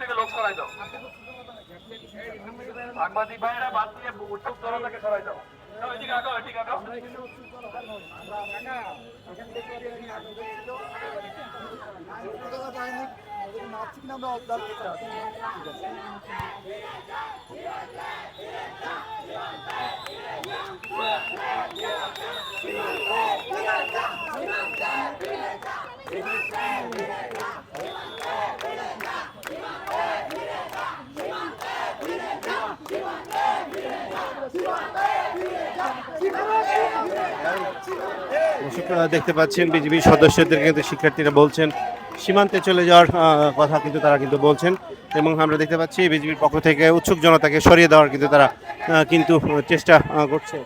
থেকে লোক সরাই দাও। সাংবাদিক ভাইরা বাদ দিয়ে উৎসুক জনতাকে সরাই দাও। এদিকে আগাও এদিকে আগাও। দর্শক দেখতে পাচ্ছেন, বিজেপি সদস্যদের কিন্তু শিক্ষার্থীরা বলছেন, সীমান্তে চলে যাওয়ার কথা কিন্তু তারা কিন্তু বলছেন। এবং আমরা দেখতে পাচ্ছি, বিজেপির পক্ষ থেকে উৎসুক জনতাকে সরিয়ে দেওয়ার কিন্তু তারা কিন্তু চেষ্টা করছে।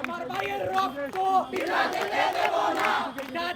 আমার ভাইয়ের রক্ত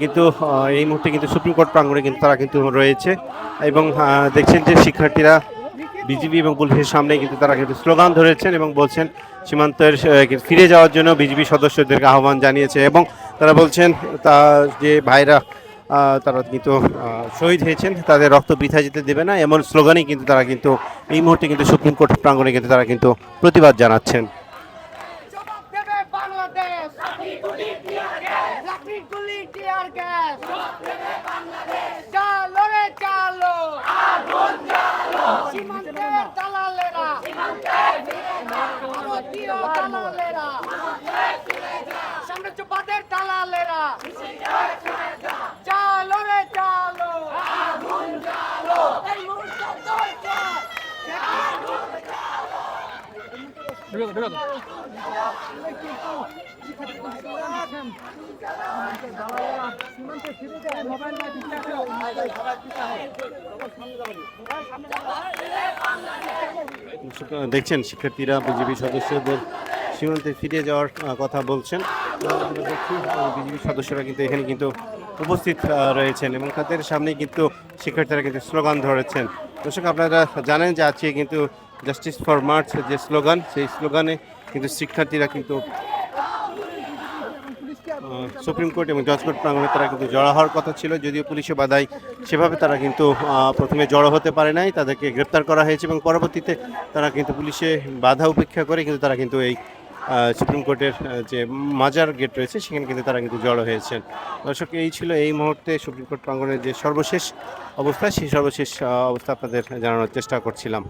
কিন্তু এই মুহূর্তে কিন্তু সুপ্রিম কোর্ট প্রাঙ্গণে কিন্তু তারা কিন্তু রয়েছে। এবং দেখছেন যে শিক্ষার্থীরা বিজেপি এবং পুলিশের সামনে কিন্তু তারা কিন্তু স্লোগান ধরেছেন এবং বলছেন, সীমান্তের ফিরে যাওয়ার জন্য বিজিবি সদস্যদেরকে আহ্বান জানিয়েছে এবং তারা বলছেন, তা যে ভাইরা তারা কিন্তু শহীদ হয়েছেন, তাদের রক্ত বৃথা যেতে দেবে না, এমন স্লোগানই কিন্তু তারা কিন্তু, এই মুহূর্তে কিন্তু সুপ্রিম কোর্ট প্রাঙ্গণে কিন্তু তারা কিন্তু প্রতিবাদ জানাচ্ছেন। লাঠি গুলি টিয়ার গ্যাস চালো রে চালো সীমান্তের দালালেরা ভারতীয় দালালেরা সাম্রাজ্যবাদের দালালেরা চালো রে চালো আগুন জ্বালো এই মুহূর্তে দরকার আগুন দেখছেন শিক্ষার্থীরা বিজেপি সদস্যদের সীমান্তে ফিরে যাওয়ার কথা বলছেন। সদস্যরা কিন্তু এখানে কিন্তু উপস্থিত রয়েছেন এবং তাদের সামনে কিন্তু শিক্ষার্থীরা কিন্তু স্লোগান ধরেছেন। দর্শক, আপনারা জানেন যে আজকে কিন্তু জাস্টিস ফর মার্চ যে স্লোগান, সেই স্লোগানে কিন্তু শিক্ষার্থীরা কিন্তু সুপ্রিম কোর্ট এবং জজ কোর্ট প্রাঙ্গণে তারা কিন্তু জড়ো হওয়ার কথা ছিল, যদিও পুলিশে বাধায় সেভাবে তারা কিন্তু প্রথমে জড়ো হতে পারে নাই। তাদেরকে গ্রেপ্তার করা হয়েছে এবং পরবর্তীতে তারা কিন্তু পুলিশে বাধা উপেক্ষা করে কিন্তু তারা কিন্তু এই সুপ্রিম কোর্টের যে মাজার গেট রয়েছে, সেখানে কিন্তু তারা কিন্তু জড়ো হয়েছেন। দর্শক, এই ছিল এই মুহূর্তে সুপ্রিম কোর্ট প্রাঙ্গনের যে সর্বশেষ অবস্থা, সেই সর্বশেষ অবস্থা আপনাদের জানানোর চেষ্টা করছিলাম।